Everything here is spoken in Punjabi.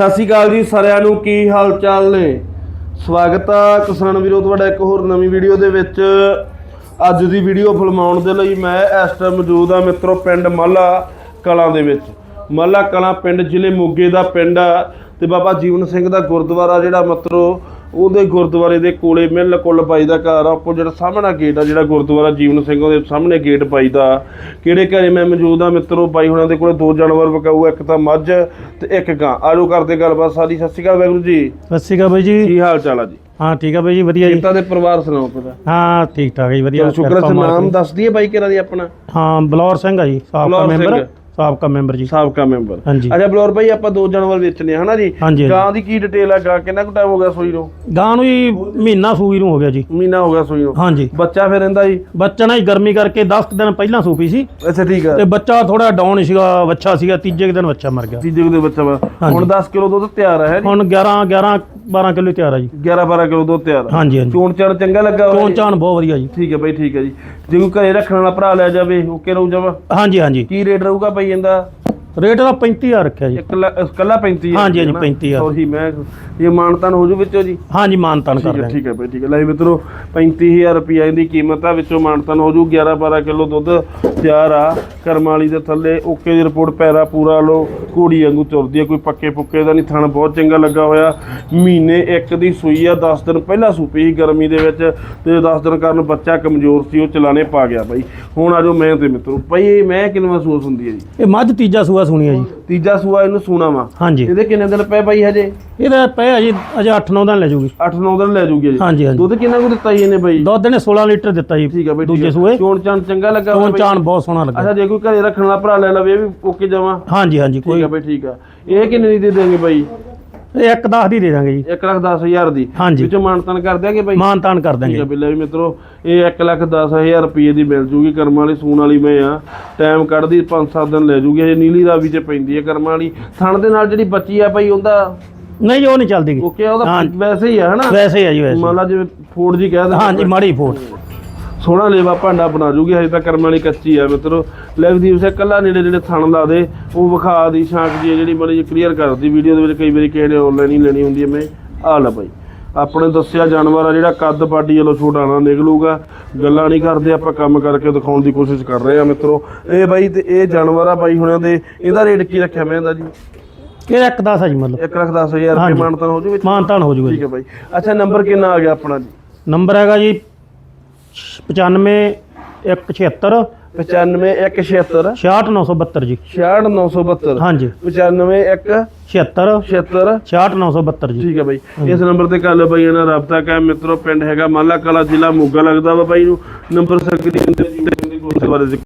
ਸਤਿ ਸ਼੍ਰੀ ਅਕਾਲ ਜੀ ਸਾਰਿਆਂ ਨੂੰ, ਕੀ ਹਾਲ ਚਾਲ ਨੇ? ਸਵਾਗਤ ਆ ਕਿਸਾਨ ਵੀਰੋ, ਤੁਹਾਡਾ ਇੱਕ ਹੋਰ ਨਵੀਂ ਵੀਡੀਓ ਦੇ ਵਿੱਚ। ਅੱਜ ਦੀ ਵੀਡੀਓ ਫਿਲਮਾਉਣ ਦੇ ਲਈ ਮੈਂ ਇਸ ਟਾਈਮ ਮੌਜੂਦ ਆ ਮਿੱਤਰੋ, ਪਿੰਡ ਮਾਲਾ ਕਲਾਂ ਦੇ ਵਿੱਚ। ਮਾਲਾ ਕਲਾਂ ਪਿੰਡ, ਜ਼ਿਲ੍ਹੇ ਮੋਗੇ ਦਾ ਪਿੰਡ ਆ। ਤੇ ਬਾਬਾ ਜੀਵਨ ਸਿੰਘ ਦਾ ਗੁਰਦੁਆਰਾ ਜਿਹੜਾ ਮਿੱਤਰੋ ਉਹਦੇ ਗੁਰਦੁਆਰੇ ਦੇ ਕੋਲੇ ਮਿਲ ਕੁੱਲ ਪਾਈ ਦਾ ਘਰ ਆ ਆਪੋ ਜਿਹੜਾ ਸਾਹਮਣਾ ਗੇਟ ਆ ਜਿਹੜਾ ਗੁਰਦੁਆਰਾ ਜੀਵਨ ਸਿੰਘ ਦੇ ਸਾਹਮਣੇ ਗੇਟ ਪਾਈ ਦਾ ਕਿਹੜੇ ਘਰੇ ਮੈਂ ਮੌਜੂਦ ਆ ਮਿੱਤਰੋ ਬਾਈ ਹੁਣਾਂ ਦੇ ਕੋਲੇ ਦੋ ਜਾਨਵਰ ਵਿਕਾਊ ਇੱਕ ਤਾਂ ਮੱਝ ਤੇ ਇੱਕ ਗਾਂ। ਆਜੋ ਕਰਦੇ ਗੱਲਬਾਤ ਸਾਰੀ। ਸਤਿ ਸ਼੍ਰੀ ਅਕਾਲ ਵਾਹਿਗੁਰੂ ਜੀ। ਸਤਿ ਸ਼੍ਰੀ ਅਕਾਲ ਬਾਈ ਜੀ। ਕੀ ਹਾਲ ਚਾਲ ਆ ਜੀ? ਹਾਂ ਠੀਕ ਆ ਬਾਈ ਜੀ ਵਧੀਆ ਜੀ। ਕਿੱਦਾਂ ਦੇ ਪਰਿਵਾਰ ਸੁਣਾਓ ਪਤਾ ਹਾਂ ਠੀਕ ਠਾਕ ਜੀ ਵਧੀਆ। ਸ਼ੁਕਰ ਨਾਮ। ਦੱਸ ਦਈਏ ਬਾਈ ਕਿਹੜਾ ਦੀ ਆਪਣਾ? ਹਾਂ ਬਲੌਰ ਸਿੰਘ ਆ ਜੀ ਸਾਬਕਾ। ਮੈਂਬਰ। ਸਾਬਕਾ ਮੈਂਬਰ ਜੀ। ਸਾਬਕਾ ਮੈਂਬਰ। ਹਾਂਜੀ। ਅੱਛਾ ਬਲੌਰ ਬਾਈ ਆਪਾਂ ਦੋ ਜਾਨਵਰ ਵੇਚਨੇ ਹਨਾ ਜੀ? ਹਾਂਜੀ, ਹਾਂਜੀ। ਗਾਂ ਦੀ ਕੀ ਡਿਟੇਲ ਆ ਗਾਂ ਕਿੰਨਾ ਕੁ ਟਾਈਮ ਹੋ ਗਿਆ ਸੂਈ ਨੂੰ? ਗਾਂ ਨੂੰ ਜੀ ਮਹੀਨਾ ਸੂਈ ਨੂੰ ਹੋ ਗਿਆ ਜੀ। ਮਹੀਨਾ ਹੋ ਗਿਆ ਸੂਈ ਨੂੰ? ਹਾਂਜੀ। ਬੱਚਾ ਫਿਰ ਰਹਿੰਦਾ ਜੀ? ਬੱਚਾ ਨਾ ਜੀ ਗਰਮੀ ਕਰਕੇ 10 ਦਿਨ ਪਹਿਲਾਂ ਸੂਪੀ ਸੀ। ਅੱਛਾ ਠੀਕ ਆ। ਤੇ ਬੱਚਾ ਥੋੜਾ ਡਾਊਨ ਸੀਗਾ ਵੱਛਾ ਸੀਗਾ ਤੀਜੇ ਕੁ ਦਿਨ ਬੱਚਾ ਮਰ ਗਿਆ। ਤੀਜੇ ਦੇ ਬੱਚਾ ਵਾ ਹਾਂਜੀ। ਹੁਣ 10 ਕਿਲੋ ਦੁੱਧ ਤਿਆਰ ਹੈ ਜੀ? ਹੁਣ 11 11 12 ਕਿਲੋ ਤਿਆਰ ਆ ਜੀ। 11 12 ਕਿਲੋ ਦੁੱਧ ਤਿਆਰ ਆ। ਹਾਂਜੀ ਹਾਂਜੀ। ਚੋਣ ਚਾਣ ਚੰਗਾ ਲੱਗਾ ਹੋਇਆ ਚੋਣ ਜੀ? ਚਾਣ ਬਹੁਤ ਵਧੀਆ ਜੀ। ਠੀਕ ਹੈ ਬਾਈ ਠੀਕ ਹੈ ਜੀ। ਜੇ ਕੋਈ ਘਰੇ ਰੱਖਣ ਵਾਲਾ ਭਰਾ ਲੈ ਜਾਵੇ ਓਕੇ ਰਹੂ ਜਾਵਾ ਹਾਂਜੀ ਹਾਂਜੀ। ਕੀ ਰੇਟ ਰਹੂਗਾ ਬਾਈ ਇਹਦਾ ਰੇਟ ਦਾ 35000 ਰੱਖਿਆ ਜੀ। ਇੱਕ ਲ- ਕੱਲਾ 35 ਹਾਂਜੀ, ਹਾਂਜੀ, 35,000 ਉਹੀ ਮੈਂ ਇਹ ਮਾਨਤਾਨ ਹੋ ਜੂ ਵਿੱਚੋਂ ਜੀ। ਹਾਂਜੀ ਮਾਨਤਾਨ ਕਰ ਠੀਕ ਹੈ ਠੀਕ ਹੈ ਬਾਈ ਠੀਕ ਹੈ। ਲੈ ਮਿੱਤਰੋ 35000 ਰੁਪਈਆ ਇਹਦੀ ਕੀਮਤ ਆ ਵਿੱਚੋਂ ਮਾਨਤਾਨ ਹੋ ਜੂ। 11 12 ਕਿਲੋ ਦੁੱਧ ਤਿਆਰ ਆ। ਕਰਮ ਵਾਲੀ ਦੇ ਥੱਲੇ ਓਕੇ ਦੀ ਰਿਪੋਰਟ ਪੈਰਾ ਪੂਰਾ ਲੋ ਘੋੜੀ ਵਾਂਗੂ ਤੁਰਦੀ ਆ ਕੋਈ ਪੱਕੇ ਪੁੱਕੇ ਦਾ ਨਹੀਂ ਥਣ ਬਹੁਤ ਚੰਗਾ ਲੱਗਾ ਹੋਇਆ। ਮਹੀਨੇ ਇੱਕ ਦੀ ਸੂਈ ਆ 10 ਦਿਨ ਪਹਿਲਾਂ ਸੂਪੀ ਸੀ ਗਰਮੀ ਦੇ ਵਿੱਚ ਤੇ 10 ਦਿਨ ਕਾਰਨ ਬੱਚਾ ਕਮਜ਼ੋਰ ਸੀ ਉਹ ਚਲਾਣੇ ਪਾ ਗਿਆ ਬਾਈ। ਹੁਣ ਆਜੋ ਮੈਂ ਤੇ ਮਿੱਤਰੋ। ਬਾਈ ਇਹ ਮੈਂ ਕਿੰਨਾ ਮਹਿਸੂਸ ਹੁੰਦੀ ਹੈ ਜੀ? ਇਹ ਮੱਝ ਤੀਜਾ ਸੂਆ ਸੁਣੀ ਆ ਜੀ। ਤੀਜਾ ਸੂਆ ਇਹਨੂੰ ਸੂਣਾ ਵਾ ਹਾਂਜੀ। ਇਹਦੇ ਕਿੰਨੇ ਦਿਨ ਪਏ ਬਾਈ ਹਜੇ? ਇਹਦਾ ਪਿਆ ਜੀ ਅਜੇ 8-9 ਦਿਨ ਲੈ ਜੂਗੀ। 8-9 ਦਿਨ ਲੈ ਜੂਗੀ ਜੀ ਹਾਂਜੀ ਹਾਂਜੀ। ਦੁੱਧ ਕਿੰਨਾ ਕੁ ਦਿੱਤਾ ਜੀ ਇਹਨੇ ਬਾਈ? ਦੁੱਧ ਨੇ 16 ਲੀਟਰ ਦਿੱਤਾ ਜੀ ਠੀਕ ਆ ਬਾਈ ਦੂਜੇ ਠੀਕ ਆ। ਸੂਏ। ਚੋਣ ਚਾਣ ਚੰਗਾ ਲੱਗਾ ਚੋਣ? ਚਾਣ ਬਹੁਤ ਸੋਹਣਾ ਲੱਗਾ। ਅੱਛਾ ਜੇ ਕੋਈ ਘਰੇ ਰੱਖਣ ਵਾਲਾ ਭਰਾ ਲੈ ਲਵੇ ਇਹ ਵੀ ਓਕੇ ਜਾਵਾਂ। ਹਾਂਜੀ ਹਾਂਜੀ ਠੀਕ ਕੋਈ ਆ ਬਾਈ ਠੀਕ ਆ। ਇਹ ਕਿੰਨੇ ਦੀ ਦੇ ਦੇਣਗੇ ਬਾਈ? ਇੱਕ 10 ਦੀ ਦੇ ਦਾਂਗੇ ਜੀ। 1 ਲੱਖ 10000 ਦੀ। ਹਾਂਜੀ। ਵਿੱਚੋਂ ਮਾਨਤਨ ਕਰ ਦਿਆਂਗੇ ਬਾਈ? ਮਾਨ ਤਾਨ ਕਰ ਠੀਕ ਦਾਂਗੇ ਆ ਬਿੱਲੇ ਵੀ ਮਿੱਤਰੋ ਇਹ 1 ਲੱਖ 10000 ਰੁਪਏ ਦੀ ਮਿਲ ਜੂਗੀ ਕਰਮ ਵਾਲੀ ਸੂਣ ਵਾਲੀ ਮੈਂ ਆ। ਟਾਈਮ ਕੱਢਦੀ 5-7 ਦਿਨ ਲੈ ਜੂਗੀ ਇਹ ਨੀਲੀ ਰਾਵੀ ਚ ਪੈਂਦੀ ਹੈ ਕਰਮ ਵਾਲੀ। ਥਣ ਦੇ ਨਾਲ ਜਿਹੜੀ ਬੱਚੀ ਆ ਬਾਈ ਉਹਦਾ ਨਹੀਂ ਉਹ ਨਹੀਂ ਚੱਲਦੀ ਗੀ। ਓਕੇ ਉਹਦਾ। ਵੈਸੇ ਹੀ ਆ ਹਨਾ? ਵੈਸੇ ਹੀ ਆ ਜੀ ਵੈਸੇ ਮੰਨ ਲਾ ਜਿਵੇਂ ਫੋੜ ਜੀ ਕਹਿ ਦਿੰਦੇ ਹਾਂਜੀ ਮਾੜੀ ਫੋਟ ਸੋਹਣਾ ਲੇਵਾ ਭਾਂਡਾ ਬਣਾ ਜੂਗੀ ਹਜੇ ਤਾਂ ਕਰਮ ਵਾਲੀ ਕੱਚੀ ਆ ਮਿੱਤਰੋ। ਲਵਦੀਪ ਸਿੰਘ ਕੱਲਾ ਨੇੜੇ ਨੇੜੇ ਥਣ ਲਾ ਦੇ ਉਹ ਵਿਖਾ ਦੀ ਸ਼ਾਂਕ ਜੀ ਜਿਹੜੀ ਬੜੀ ਕਲੀਅਰ ਕਰਦੀ ਵੀਡੀਓ ਦੇ ਵਿੱਚ ਕਈ ਵਾਰੀ ਕਿਸੇ ਨੇ ਆਨਲਾਈਨ ਹੀ ਲੈਣੀ ਹੁੰਦੀ ਐ ਮੈਂ ਆ ਲੈ ਬਾਈ। ਆਪਣੇ ਦੱਸਿਆ ਜਾਨਵਰ ਆ ਜਿਹੜਾ ਕੱਦ ਪਾਡੀ ਵੱਲੋਂ ਛੋਟਾ ਨਾ ਨਿਕਲੂਗਾ। ਗੱਲਾਂ ਨਹੀਂ ਕਰਦੇ ਆਪਾਂ ਕੰਮ ਕਰਕੇ ਦਿਖਾਉਣ ਦੀ ਕੋਸ਼ਿਸ਼ ਕਰ ਰਹੇ ਆ ਮਿੱਤਰੋ। ਇਹ ਬਾਈ ਤੇ ਇਹ ਜਾਨਵਰ ਆ ਬਾਈ ਹੁਣਾਂ ਦੇ ਇਹਦਾ ਰੇਟ ਕੀ ਰੱਖਿਆ ਮੈਂ ਇਹਦਾ ਜੀ? ਇਹ ਇੱਕ 10 ਆ ਜੀ ਮਤਲਬ। 1 ਲੱਖ 10000 ਰੁਪਏ। ਮਾਨਤਾਨ ਹੋ ਜੂ? ਵਿੱਚ ਮਾਨ ਤਾਨ ਹੋ ਜੂਗਾ ਠੀਕ ਹੈ ਬਾਈ। ਅੱਛਾ ਨੰਬਰ ਕਿੰਨਾ ਆ ਗਿਆ ਆਪਣਾ ਜੀ? ਨੰਬਰ ਹੈਗਾ ਜੀ 95 176 95 176 66972 ਜੀ। 66972 ਹਾਂਜੀ। 95 1 76 76 66972 ਜੀ। ਠੀਕ ਹੈ ਬਾਈ। ਇਸ ਨੰਬਰ ਤੇ ਕੱਲ ਬਾਈ ਇਹਨਾਂ ਰਾਬਤਾ ਕਾਇਮ ਮਿੱਤਰੋ ਪਿੰਡ ਹੈਗਾ ਮਾਲਾ ਕਲਾ ਜ਼ਿਲ੍ਹਾ ਮੋਗਾ ਲੱਗਦਾ ਵਾ ਬਾਈ ਨੂੰ। ਨੰਬਰ ਸਕਰੀਨ ਤੇ ਗੁਰਦੁਆਰੇ ਦੇ